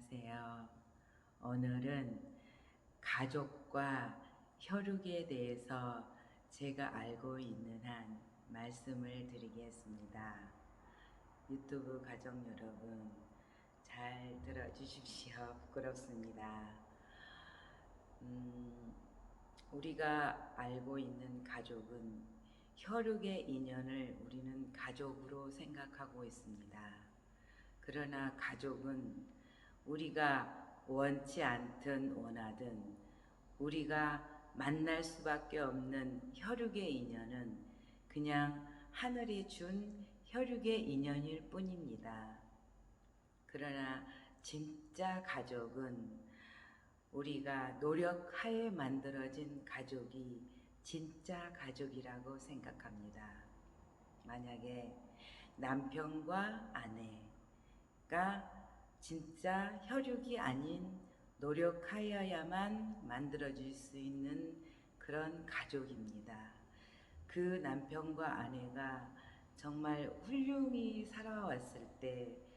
안녕하세요. 오늘은 가족과 혈육에 대해서 제가 알고 있는 한 말씀을 드리겠습니다. 유튜브 가족 여러분, 잘 들어주십시오. 부끄럽습니다. 음, 우리가 알고 있는 가족은 혈육의 인연을 우리는 가족으로 생각하고 있습니다. 그러나 가족은 우리가 원치 않든 원하든 우리가 만날 수밖에 없는 혈육의 인연은 그냥 하늘이 준 혈육의 인연일 뿐입니다. 그러나 진짜 가족은 우리가 노력하에 만들어진 가족이 진짜 가족이라고 생각합니다. 만약에 남편과 아내가 진짜 혈육이 아닌 노력하여야만 만들어질 수 있는 그런 가족입니다. 그 남편과 아내가 정말 훌륭히 살아왔을 때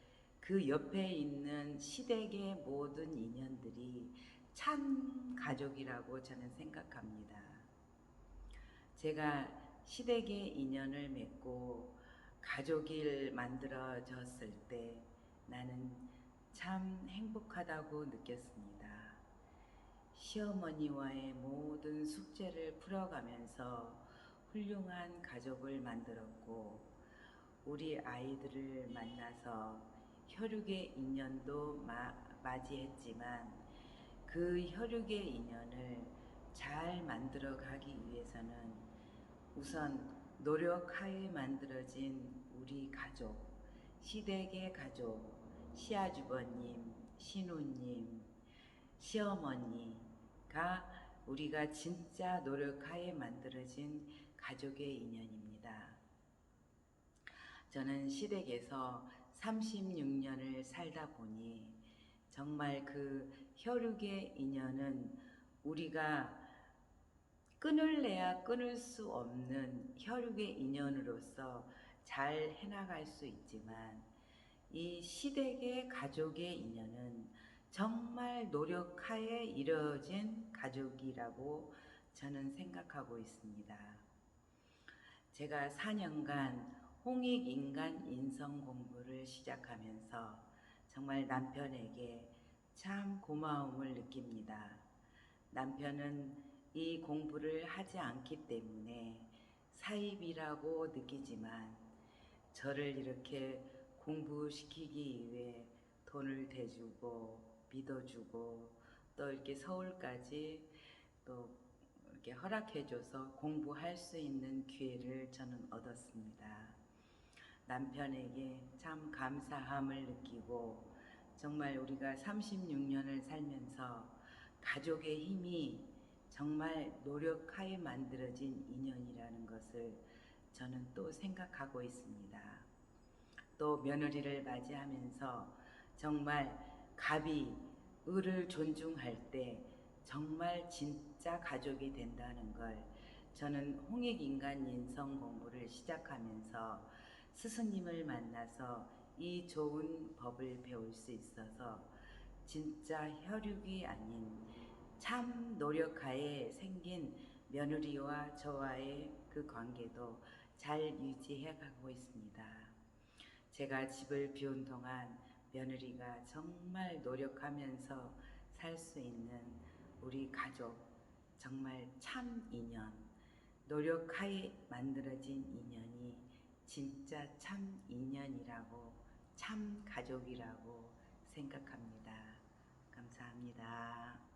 그 옆에 있는 시댁의 모든 인연들이 참 가족이라고 저는 생각합니다. 제가 시댁의 인연을 맺고 가족을 만들어졌을 때 나는 참 행복하다고 느꼈습니다. 시어머니와의 모든 숙제를 풀어가면서 훌륭한 가족을 만들었고 우리 아이들을 만나서 혈육의 인연도 마, 맞이했지만 그 혈육의 인연을 잘 만들어 가기 위해서는 우선 노력하에 만들어진 우리 가족, 시댁의 가족, 시아주버님, 신우님, 시어머니가 우리가 진짜 노력하에 만들어진 가족의 인연입니다. 저는 시댁에서 36년을 살다 보니 정말 그 혈육의 인연은 우리가 끊을래야 끊을 수 없는 혈육의 인연으로서 잘 해나갈 수 있지만 이 시댁의 가족의 인연은 정말 노력하에 이루어진 가족이라고 저는 생각하고 있습니다. 제가 4년간 홍익인간 인성 공부를 시작하면서 정말 남편에게 참 고마움을 느낍니다. 남편은 이 공부를 하지 않기 때문에 사입이라고 느끼지만 저를 이렇게 공부시키기 위해 돈을 대주고 믿어주고 또 이렇게 서울까지 또 이렇게 허락해줘서 공부할 수 있는 기회를 저는 얻었습니다. 남편에게 참 감사함을 느끼고 정말 우리가 36년을 살면서 가족의 힘이 정말 노력하에 만들어진 인연이라는 것을 저는 또 생각하고 있습니다. 또 며느리를 맞이하면서 정말 갑이 을을 존중할 때 정말 진짜 가족이 된다는 걸 저는 홍익인간 인성 공부를 시작하면서 스승님을 만나서 이 좋은 법을 배울 수 있어서 진짜 혈육이 아닌 참 노력하에 생긴 며느리와 저와의 그 관계도 잘 유지해 가고 있습니다. 제가 집을 비운 동안 며느리가 정말 노력하면서 살 수 있는 우리 가족 정말 참 인연 노력하에 만들어진 인연이 진짜 참 인연이라고 참 가족이라고 생각합니다. 감사합니다.